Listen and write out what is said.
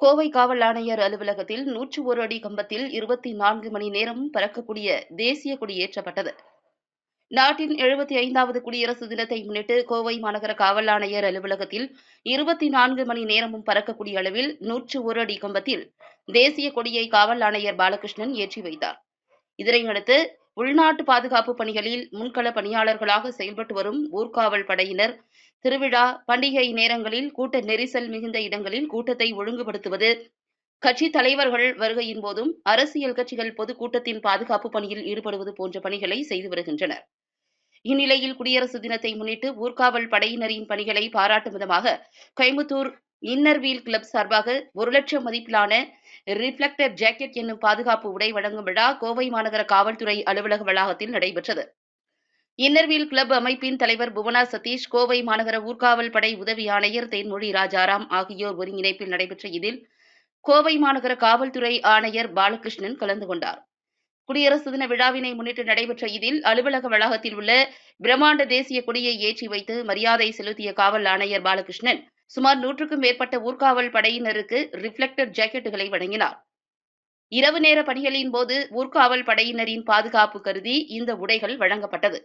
கோவை காவல் ஆணையர் அலுவலகத்தில் நூற்று ஒரு அடி கம்பத்தில் இருபத்தி நான்கு மணி நேரமும் பறக்கக்கூடிய தேசிய கொடி ஏற்றப்பட்டது நாட்டின் எழுபத்தி ஐந்தாவது குடியரசு தினத்தை முன்னிட்டு கோவை மாநகர காவல் ஆணையர் அலுவலகத்தில் இருபத்தி நான்கு மணி நேரமும் பறக்கக்கூடிய அளவில் நூற்று ஒரு அடி கம்பத்தில் தேசிய கொடியை காவல் ஆணையர் பாலகிருஷ்ணன் ஏற்றி வைத்தார். இதனையடுத்து உள்நாட்டு பாதுகாப்பு பணிகளில் முன்கள பணியாளர்களாக செயல்பட்டு வரும் ஊர்காவல் படையினர். திருவிழா பண்டிகை நேரங்களில் கூட்ட நெரிசல் மிகுந்த இடங்களில் கூட்டத்தை ஒழுங்குபடுத்துவது. கட்சித் தலைவர்கள் வருகையின் போதும் அரசியல் கட்சிகள் பொதுக்கூட்டத்தின் பாதுகாப்பு பணியில் ஈடுபடுவது போன்ற பணிகளை செய்து வருகின்றனர். இந்நிலையில் குடியரசு தினத்தை முன்னிட்டு ஊர்காவல் படையினரின் பணிகளை பாராட்டும் விதமாக கோயம்புத்தூர் இன்னர் வீல் கிளப் சார்பாக ஒரு லட்சம் மதிப்பிலான ரிஃப்ளெக்டர் ஜாக்கெட் என்னும் பாதுகாப்பு உடை வழங்கும் விழா கோவை மாநகர காவல்துறை அலுவலக வளாகத்தில் நடைபெற்றது. இன்னர்வீல் கிளப் அமைப்பின் தலைவர் புவனா சதீஷ் கோவை மாநகர ஊர்காவல் படை உதவி ஆணையர் தேன்மொழி ராஜாராம் ஆகியோர் ஒருங்கிணைப்பில் நடைபெற்ற இதில் கோவை மாநகர காவல்துறை ஆணையர் பாலகிருஷ்ணன் கலந்து கொண்டார். குடியரசு தின விழாவினை முன்னிட்டு நடைபெற்ற இதில் அலுவலக வளாகத்தில் உள்ள பிரம்மாண்ட தேசிய கொடியை ஏற்றி வைத்து மரியாதை செலுத்திய காவல் ஆணையர் பாலகிருஷ்ணன் சுமார் நூற்றுக்கும் மேற்பட்ட ஊர்காவல் படையினருக்கு ரிஃப்ளெக்டர் ஜாக்கெட்டுகளை வழங்கினார். இரவு நேர பணிகளின் போது ஊர்காவல் படையினரின் பாதுகாப்பு கருதி இந்த உடைகள் வழங்கப்பட்டது.